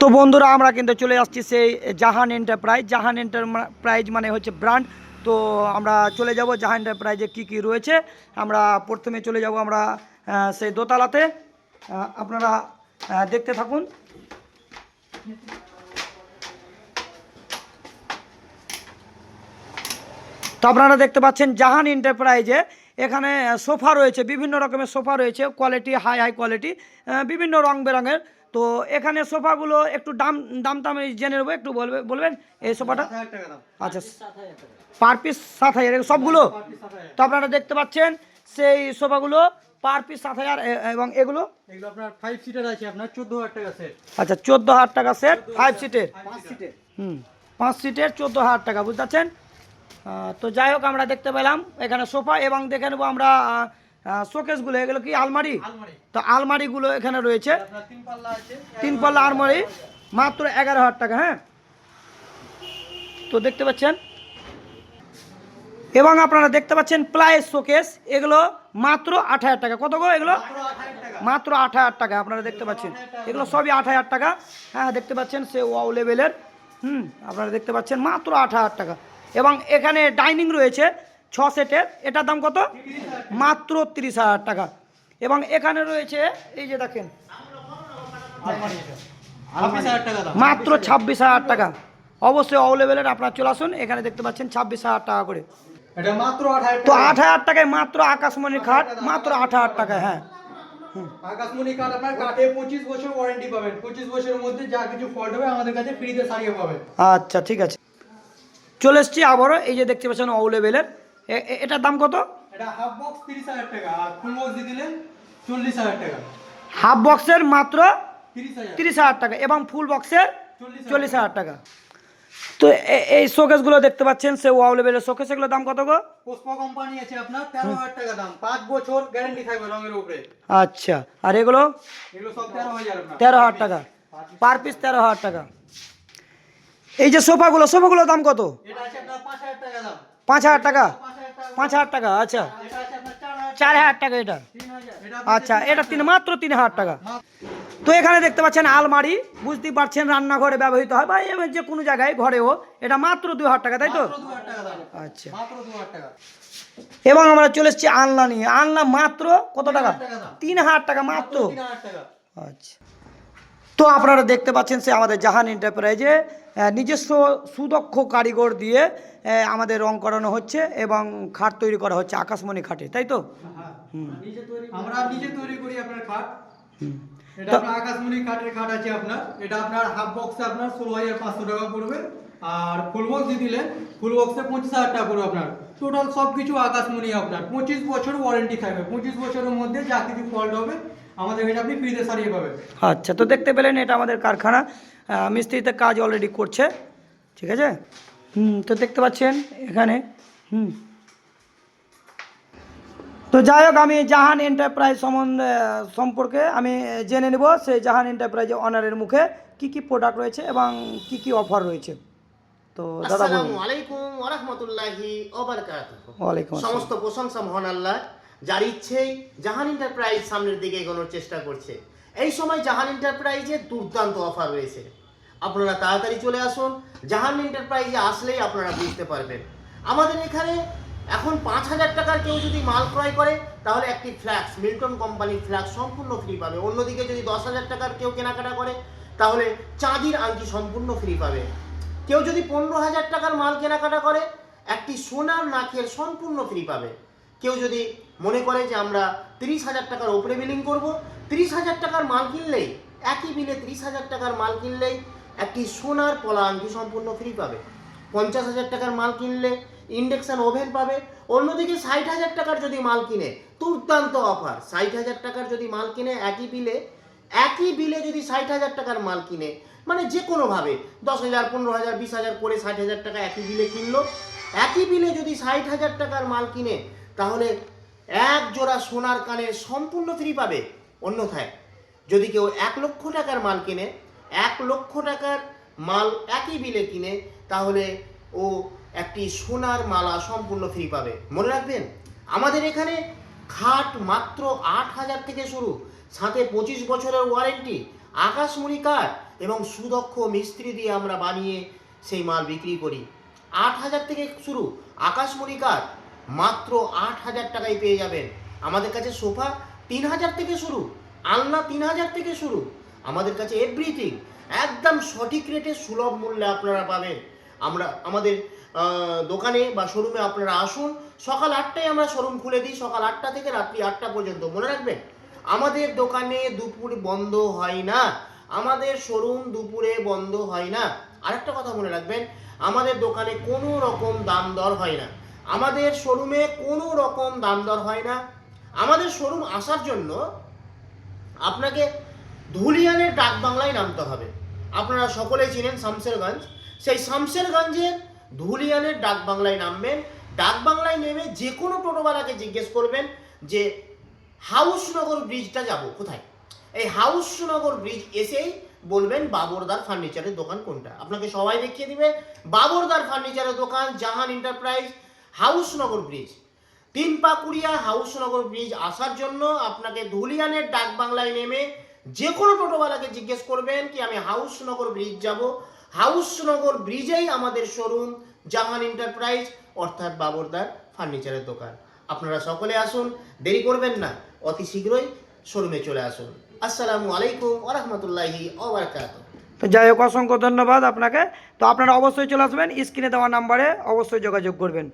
তো বন্ধুরা, আমরা কিন্তু চলে আসছি সেই জাহান এন্টারপ্রাইজ জাহান এন্টারপ্রাইজ মানে হচ্ছে ব্র্যান্ড তো আমরা চলে যাব জাহান এন্টারপ্রাইজে কি কি রয়েছে। আমরা প্রথমে চলে যাব আমরা সেই দোতলাতে। আপনারা দেখতে থাকুন। তো আপনারা দেখতে পাচ্ছেন জাহান এন্টারপ্রাইজে এখানে সোফা রয়েছে, বিভিন্ন রকমের সোফা রয়েছে। কোয়ালিটি হাই হাই কোয়ালিটি বিভিন্ন রং বেরঙের। তো এখানে সোফাগুলো একটু দাম দাম দাম জেনে নেব একটু বলবে বলবেন? এই সোফাটা? আচ্ছা পার পিস সাত হাজার সবগুলো? তো আপনারা দেখতে পাচ্ছেন সেই সোফাগুলো পার পিস সাত হাজার এবং এগুলো? এগুলো আপনার ফাইভ সিটার আছে আপনার চোদ্দ হাজার টাকা সেট আচ্ছা চোদ্দ হাজার টাকা সেট ফাইভ সিটের পাঁচ সিটের হুম পাঁচ সিটের চোদ্দ হাজার টাকা বুঝতে পারছেন? তো যাই হোক আমরা দেখতে পেলাম এখানে সোফা এবং দেখে নেব আমরা শোকেসগুলো এগুলো কি আলমারি? তো আলমারিগুলো এখানে রয়েছে। তিন পাল্লা আলমারি মাত্র এগারো হাজার টাকা হ্যাঁ? তো দেখতে পাচ্ছেন? এবং আপনারা দেখতে পাচ্ছেন প্লাইস শোকেস এগুলো মাত্র আট হাজার টাকা। কত গো এগুলো? মাত্র আট হাজার টাকা। আপনারা দেখতে পাচ্ছেন। এগুলো সবই আট হাজার টাকা। হ্যাঁ দেখতে পাচ্ছেন সে ওয়াও লেভেলের। হুম আপনারা দেখতে পাচ্ছেন মাত্র আট হাজার টাকা। এবং এখানে ডাইনিং রয়েছে। ছ সেটের এটার দাম কত? মাত্র তিরিশ হাজার টাকা। এবং এখানে রয়েছে এই যে দেখেন মাত্র ছাব্বিশ হাজার টাকা। অবশ্যই অল লেভেলের আপনারা চলে আসুন এখানে দেখতে পাচ্ছেন ছাব্বিশ হাজার টাকা করে। মাত্র তো আট হাজার টাকায় মাত্র আকাশমণির খাট মাত্র আট হাজার টাকায় হ্যাঁ। আকাশমণি কাঠ আপনার কাঠে পঁচিশ বছর ওয়ারেন্টি পাবেন। পঁচিশ বছরের মধ্যে যা কিছু ফল্ট হবে আমাদের কাছে ফ্রিতে সারিয়ে পাবেন। আচ্ছা ঠিক আছে। চলে এসছি আবারও এই যে দেখতে পাচ্ছেন এ- এটার দাম কত? এটা হাফ বক্স তিরিশ হাজার টাকা আর ফুল বক্স দিয়ে দিলেন চল্লিশ টাকা। হাফ বক্সের মাত্র তিরিশ হাজার। টাকা এবং ফুল বক্সের চল্লিশ চল্লিশ হাজার টাকা। তো এই শোকেসগুলো দেখতে পাচ্ছেন সে ওয়াও লেভেলের শোকেস এগুলোর দাম কত গো? পুষ্পা কোম্পানি আছে আপনার তেরো হাজার টাকা দাম। পাঁচ বছর গ্যারান্টি থাকবে রঙের উপরে। আচ্ছা আর এগুলো? এগুলো সব তেরো হাজার আপনার। তেরো হাজার টাকা। পার পিস তেরো হাজার টাকা। এই যে সোফাগুলো সোফাগুলোর দাম কত? এটা আছে আপনার পাঁচ হাজার টাকা দাম। পাঁচ হাজার টাকা? পাঁচ হাজার টাকা আচ্ছা। চার হাজার টাকা এটা। আচ্ছা এটা তিন মাত্র তিন হাজার টাকা। তো এখানে দেখতে পাচ্ছেন আলমারি বুঝতেই পারছেন রান্নাঘরে ব্যবহৃত হয় বা যে কোনো জায়গায় ঘরেও। এটা মাত্র দু হাজার টাকা তাই তো? আচ্ছা। এবং আমরা চলে এসেছি আনলা নিয়ে। আলনা মাত্র কত টাকা? তিন হাজার টাকা মাত্র। আচ্ছা। তো আপনারা দেখতে পাচ্ছেন সে আমাদের জাহান এন্টারপ্রাইজে নিজস্ব সুদক্ষ কারিগর দিয়ে আমাদের রং করানো হচ্ছে এবং খাট তৈরি করা হচ্ছে আকাশমণি খাটে তাই তো? আমরা নিজে তৈরি করি আপনার খাট। এটা আপনার আকাশমণি কাঠের খাট আছে আপনার। এটা আপনার হাফ বক্সে আপনার ষোলো হাজার পাঁচশো টাকা পড়বে। আর ফুল বক্স দিয়ে দিলেন ফুল বক্সে পঁচিশ হাজার টাকা পড়বে আপনার। টোটাল সব কিছু আকাশমণি আপনার। পঁচিশ বছর ওয়ারেন্টি থাকবে। পঁচিশ বছরের মধ্যে যা কিছু ফল্ট হবে আমাদের কাছে আপনি ফ্রিতে সারিয়ে পাবেন। আচ্ছা তো দেখতে পেলেন এটা আমাদের কারখানা। মিস্ত্রিতে কাজ অলরেডি করছে ঠিক আছে? হুম তো দেখতে পাচ্ছেন এখানে হুম। তো যাই হোক আমি জাহান এন্টারপ্রাইজ সম্বন্ধে সম্পর্কে আমি জেনে নেব সেই জাহান এন্টারপ্রাইজ অনারের মুখে কি কি প্রোডাক্ট রয়েছে এবং কি কি অফার রয়েছে। তো দাদা আসসালামু আলাইকুম ওয়া রাহমাতুল্লাহি ওয়া বারাকাতুহু। ওয়ালাইকুম আসসালাম। সমস্ত প্রশংসা মহান আল্লাহ যার ইচ্ছেই জাহান এন্টারপ্রাইজ সামনের দিকে এগোনোর চেষ্টা করছে। এই সময় জাহান এন্টারপ্রাইজে দুর্দান্ত অফার রয়েছে। আপনারা তাড়াতাড়ি চলে আসুন, জাহান এন্টারপ্রাইজে আসলেই আপনারা বুঝতে পারবেন। আমাদের এখানে এখন পাঁচ হাজার টাকার কেউ যদি মাল ক্রয় করে, তাহলে একটি ফ্ল্যাক্স মিল্টন কোম্পানির ফ্ল্যাক্স সম্পূর্ণ ফ্রি পাবে। অন্যদিকে যদি দশ হাজার টাকার কেউ কেনাকাটা করে, তাহলে চাঁদির আংটি সম্পূর্ণ ফ্রি পাবে। কেউ যদি পনেরো হাজার টাকার মাল কেনাকাটা করে, একটি সোনার নাকের সম্পূর্ণ ফ্রি পাবে। কেউ যদি মনে করে যে আমরা তিরিশ হাজার টাকার ওপরে বিলিং করব, তিরিশ হাজার টাকার মাল কিনলেই, একই বিলে তিরিশ হাজার টাকার মাল কিনলেই একটি সোনার পলা আংটি সম্পূর্ণ ফ্রি পাবে। পঞ্চাশ হাজার টাকার মাল কিনলে ইন্ডাকশন ওভেন পাবে। অন্যদিকে ষাট হাজার টাকার যদি মাল কিনে, দুর্দান্ত অফার ষাট হাজার টাকার যদি মাল কিনে একই বিলে একই বিলে যদি ষাট হাজার টাকার মাল কিনে মানে যে কোনোভাবে দশ হাজার, পনেরো হাজার, বিশ হাজার করে ষাট হাজার টাকা একই বিলে কিনলো। একই বিলে যদি ষাট হাজার টাকার মাল কিনে তাহলে এক জোড়া সোনার কানের সম্পূর্ণ ফ্রি পাবে। অন্যথায়, যদি কেউ এক লক্ষ টাকার মাল কিনে, এক লক্ষ টাকার মাল একই বিলে কিনে, তাহলে ও একটি সোনার মালা সম্পূর্ণ ফ্রি পাবে। মনে রাখবেন, আমাদের এখানে খাট মাত্র আট হাজার থেকে শুরু। সাথে পঁচিশ বছরের ওয়ারেন্টি আকাশমণি কাঠ এবং সুদক্ষ মিস্ত্রি দিয়ে আমরা বানিয়ে সেই মাল বিক্রি করি। আট হাজার থেকে শুরু, আকাশমণি কাঠ। মাত্র আট হাজার টাকায় পেয়ে যাবেন। আমাদের কাছে সোফা তিন হাজার থেকে শুরু, আলনা তিন হাজার থেকে শুরু। আমাদের কাছে এভরিথিং একদম সঠিক রেটে সুলভ মূল্যে আপনারা পাবেন। আমরা, আমাদের দোকানে বা শোরুমে আপনারা আসুন, সকাল আটটায় আমরা শোরুম খুলে দিই, সকাল আটটা থেকে রাত্রি আটটা পর্যন্ত। মনে রাখবেন, আমাদের দোকানে দুপুর বন্ধ হয় না। আমাদের শোরুম দুপুরে বন্ধ হয় না। আরেকটা কথা মনে রাখবেন, আমাদের দোকানে কোনো রকম দাম দর হয় না। আমাদের শোরুমে কোনো রকম দাম দর হয় না। আমাদের শোরুম আসার জন্য আপনাকে ধুলিয়ানের ডাক বাংলায় নামতে হবে। আপনারা সকলেই চিনেন শামশেরগঞ্জ। সেই শামশেরগঞ্জের ধুলিয়ানের ডাক বাংলায় নামবেন। ডাক বাংলায় নেমে যে কোনো টোটোওয়ালাকে জিজ্ঞেস করবেন যে, হাউসনগর ব্রিজটা যাব কোথায়? এই হাউসনগর ব্রিজ এসেই বলবেন, বাবরদার ফার্নিচারের দোকান কোনটা? আপনাকে সবাই দেখিয়ে দিবে, বাবরদার ফার্নিচারের দোকান, জাহান এন্টারপ্রাইজ হাউসনগর ব্রিজ। তিন পাকুড়িয়া হাউসনগর ব্রিজ আসার জন্য আপনাকে ধুলিয়ানের ডাক বাংলায় নেমে যে কোনো টোটোওয়ালাকে জিজ্ঞেস করবেন কি, আমি হাউসনগর ব্রিজ যাব। হাউসনগর ব্রিজেই আমাদের শোরুম, জাহান এন্টারপ্রাইজ, অর্থাৎ বাবরদার ফার্নিচারের দোকান। আপনারা সকলে আসুন, দেরি করবেন না, অতি শীঘ্রই শোরুমে চলে আসুন। আসসালামু আলাইকুম ওরহমতুল্লাহি ওবরাকাতুহ তো যাই হোক, অসংখ্য ধন্যবাদ আপনাকে। তো আপনারা অবশ্যই চলে আসবেন, স্ক্রিনে দেওয়া নাম্বারে অবশ্যই যোগাযোগ করবেন।